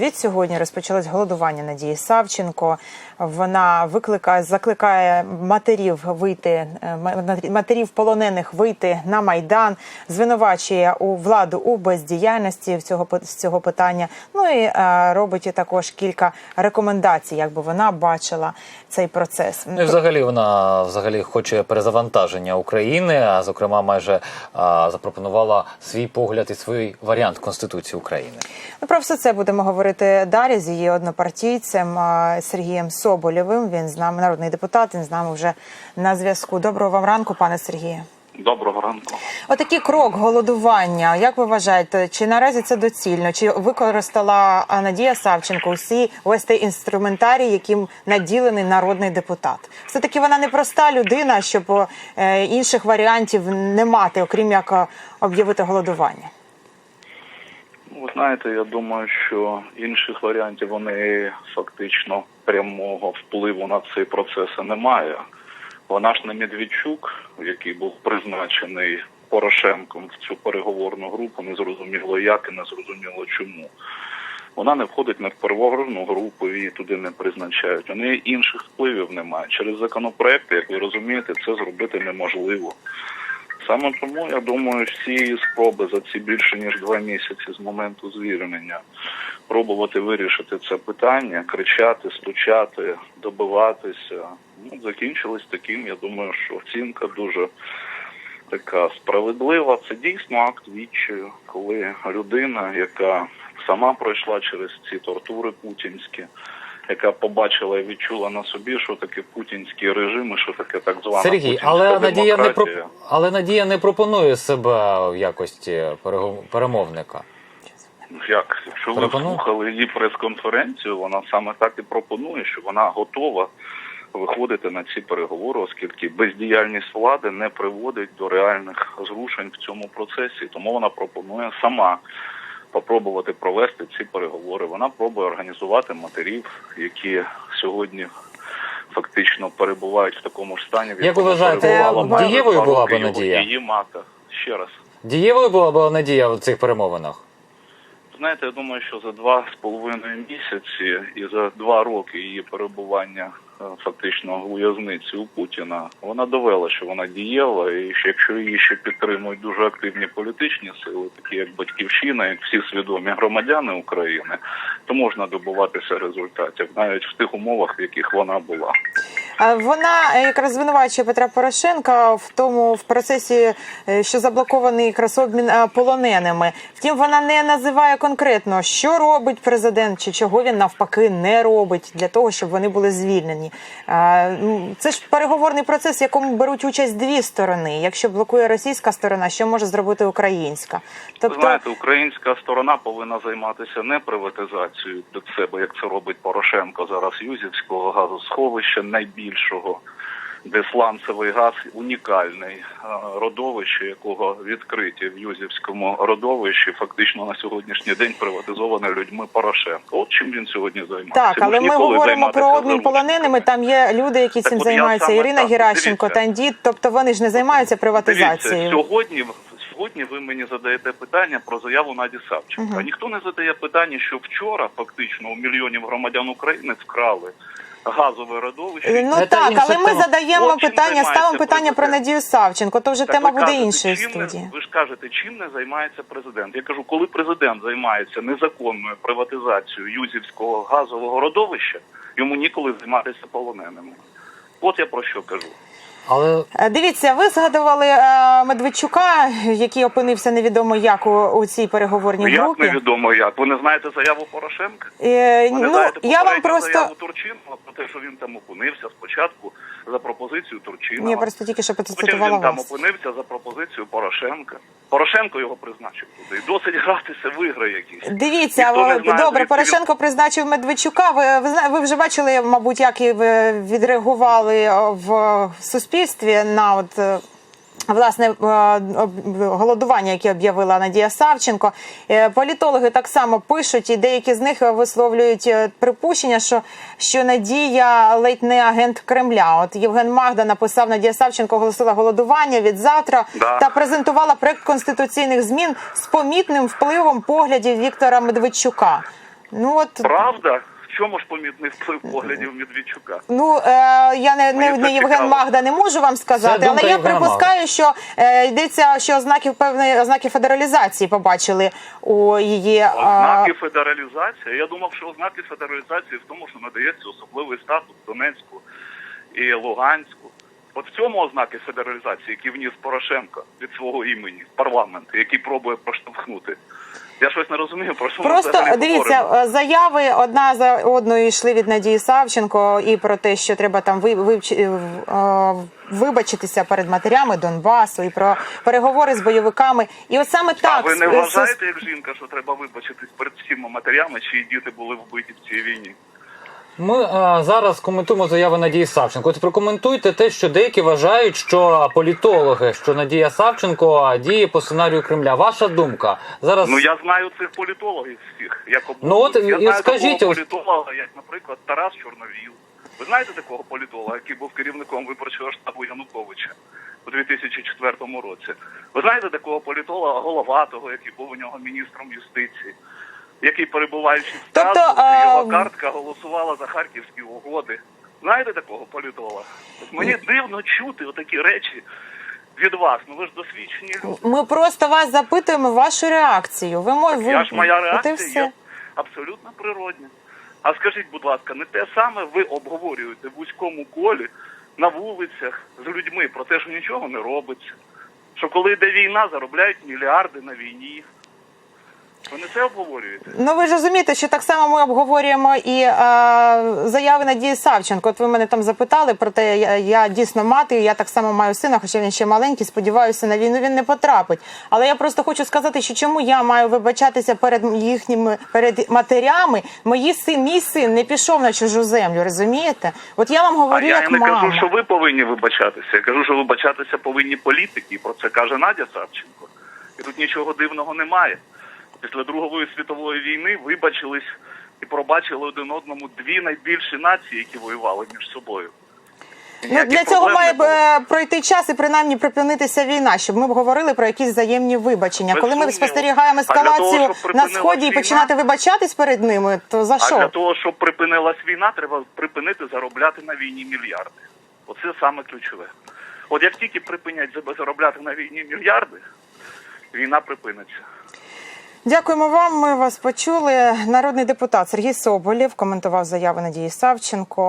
Від сьогодні розпочалось голодування Надії Савченко. Вона викликає, закликає матерів вийти, е, матерів полонених вийти на майдан, звинувачує у владу у бездіяльності в цього з цього питання. Ну і е, робить також кілька рекомендацій, як би вона бачила цей процес. Ну і взагалі вона взагалі хоче перезавантаження України, а зокрема, майже а, запропонувала свій погляд і свій варіант Конституції України. Ну, про все це будемо говорити далі з її однопартійцем Сергієм Соболєвим. Він з нами народний депутат. Він з нами вже на зв'язку. Доброго вам ранку, пане Сергію. Доброго ранку. Отакий крок голодування. Як ви вважаєте, чи наразі це доцільно? Чи використала Надія Савченко усі весь той інструментарій, яким наділений народний депутат? Все таки вона не проста людина, щоб е, інших варіантів не мати, окрім як е, об'явити голодування. Ви знаєте, я думаю, що інших варіантів вони фактично прямого впливу на цей процес немає. Вона ж не Медведчук, який був призначений Порошенком в цю переговорну групу, не зрозуміло як і не зрозуміло чому. Вона не входить не в переговорну групу, її туди не призначають. У неї інших впливів немає. Через законопроекти, як ви розумієте, це зробити неможливо. Саме тому я думаю, всі спроби за ці більше ніж два місяці з моменту звільнення пробувати вирішити це питання, кричати, стучати, добиватися. Ну, закінчились таким. Я думаю, що оцінка дуже така справедлива. Це дійсно акт відчаю, коли людина, яка сама пройшла через ці тортури путінські. Яка побачила і відчула на собі, що таке путінський режим і що таке так звана Сергій, путінська але Надія не про але Надія не пропонує себе в якості перемовника. Як, якщо ви слухали її прес-конференцію, вона саме так і пропонує, що вона готова виходити на ці переговори, оскільки бездіяльність влади не приводить до реальних зрушень в цьому процесі. Тому вона пропонує сама попробувати провести ці переговори. Вона пробує організувати матерів, які сьогодні фактично перебувають в такому ж стані, Як ви вважаєте, дієвою була б Надія? Її мати. Ще раз. Дієвою була б Надія в цих перемовинах? Знаєте, я думаю, що за два з половиною місяці і за два роки її перебування е, фактично у в'язниці у Путіна вона довела, що вона дієва, і що якщо її ще підтримують дуже активні політичні сили, такі як батьківщина, як всі свідомі громадяни України, то можна добуватися результатів навіть в тих умовах, в яких вона була. А Вона е, якраз звинувачує Петра Порошенка в тому в процесі, е, що заблокований якраз обмін е, полоненими. Втім, вона не називає конкретно, що робить президент, чи чого він навпаки не робить для того, щоб вони були звільнені. Е, Це ж переговорний процес, в якому беруть участь дві сторони. Якщо блокує російська сторона, що може зробити українська? Тобто знаєте, українська сторона повинна займатися не приватизацією до себе, як це робить Порошенко зараз Юзівського газосховища найбільшого, де сланцевий газ унікальний родовище, якого відкриті в Юзівському родовищі, фактично на сьогоднішній день приватизоване людьми Порошенка. От чим він сьогодні займається. Так, але ми говоримо про обмін полоненими. Там є люди, які Так цим займаються. Ірина так. Геращенко, Дивіться. Тандіт. Тобто вони ж не займаються приватизацією. Дивіться, сьогодні, сьогодні ви мені задаєте питання про заяву Наді Савченко. А ніхто не задає питання, що вчора фактично у мільйонів громадян України вкрали газове родовище. Е, Ну Це так, але ми тема. задаємо От чим питання, займається ставимо питання про президент. Надію Савченко. То вже Так тема ви буде кажете, іншої чим не- студії. ви ж кажете, чим не займається президент? Я кажу, коли президент займається незаконною приватизацією Юзівського газового родовища, йому ніколи займатися полоненими. От я про що кажу. Але Е, Дивіться, ви згадували е, Медведчука, який опинився невідомо як у, у цій переговорній Як групі. невідомо як. Ви не знаєте заяву Порошенка? Е, Ви не ну знаєте я вам просто заяву Турчинова про те, що він там опинився спочатку за пропозицію Турчинова. Ні, просто тільки що Потім він вас. там опинився за пропозицію Порошенка. Порошенко його призначив туди. І досить гратися в ігри якісь. Дивіться, знає, добре, Порошенко Порошенко призначив Медведчука. Ви, ви ви вже бачили, мабуть, як і відреагували е, в суспільстві на от. Власне, е, голодування, яке об'явила Надія Савченко, Е, політологи так само пишуть, і деякі з них висловлюють е, припущення, що, що Надія ледь не агент Кремля. От Євген Магда написав, Надія Савченко оголосила голодування від завтра Да. та презентувала проект конституційних змін з помітним впливом поглядів Віктора Медведчука. Ну от Правда? В чому ж помітний вплив поглядів Медведчука? Ну е, я не, не, Мені не Євген цікаво. Магда не можу вам сказати, Це але я Євгена припускаю, що е, йдеться, що ознаки певної ознаки федералізації побачили у її а, Ознаки федералізації. Я думав, що ознаки федералізації в тому, що надається особливий статус Донецьку і Луганську. От в цьому ознаки федералізації, які вніс Порошенко від свого імені в парламент, який пробує проштовхнути. Я щось не розумію, про що Просто ми дивіться, говоримо. е, заяви одна за одною йшли від Надії Савченко і про те, що треба там ви, е, вибачитися перед матерями Донбасу, і про переговори з бойовиками. І от саме А так ви не вважаєте, як жінка, що треба вибачитись перед всіма матерями, чиї діти були вбиті в цій війні? Ми е, зараз коментуємо заяви Надії Савченко. От прокоментуйте те, що деякі вважають, що політологи, що Надія Савченко діє по сценарію Кремля. Ваша думка зараз Ну я знаю цих політологів всіх. Як об- Ну, от, я і знаю скажіть, такого політолога, як, наприклад, Тарас Чорновіл. Ви знаєте такого політолога, який був керівником виборчого штабу Януковича у 2004 році? Ви знаєте такого політолога Головатого, який був у нього міністром юстиції, який перебуваючи в Тобто, Страсбурзі, а, його картка голосувала за харківські угоди. Знаєте такого політолога? Мені дивно чути отакі речі від вас. Ну ви ж досвідчені люди. Ми просто вас запитуємо вашу реакцію. Ви мо- ви Я ж моя реакція все. є абсолютно природня. А скажіть, будь ласка, не те саме ви обговорюєте в вузькому колі на вулицях з людьми про те, що нічого не робиться. Що коли йде війна, заробляють мільярди на війні. Ви не це обговорюєте? Ну ви ж розумієте, що так само ми обговорюємо і е, заяви Надії Савченко. От ви мене там запитали про те, я, я дійсно мати, я так само маю сина, хоча він ще маленький. Сподіваюся, на війну він не потрапить. Але я просто хочу сказати, що чому я маю вибачатися перед їхніми перед матерями. Мої син, мій син не пішов на чужу землю. Розумієте? От я вам А говорю, я як і не мама. кажу, що ви повинні вибачатися. Я кажу, що вибачатися повинні політики. І про це каже Надя Савченко. І тут нічого дивного немає. Після Другої світової війни вибачились і пробачили один одному дві найбільші нації, які воювали між собою. Ну, для цього має було. е, пройти час і принаймні припинитися війна, щоб ми б говорили про якісь взаємні вибачення. Без Коли ми спостерігаємо А для того, ескалацію на сході і починати вибачатись перед ними, то за А що? для того, щоб припинилась війна, треба припинити заробляти на війні мільярди. Оце саме ключове. От як тільки припинять заробляти на війні мільярди, війна припиниться. Дякуємо вам. Ми вас почули. Народний депутат Сергій Соболєв коментував заяву Надії Савченко.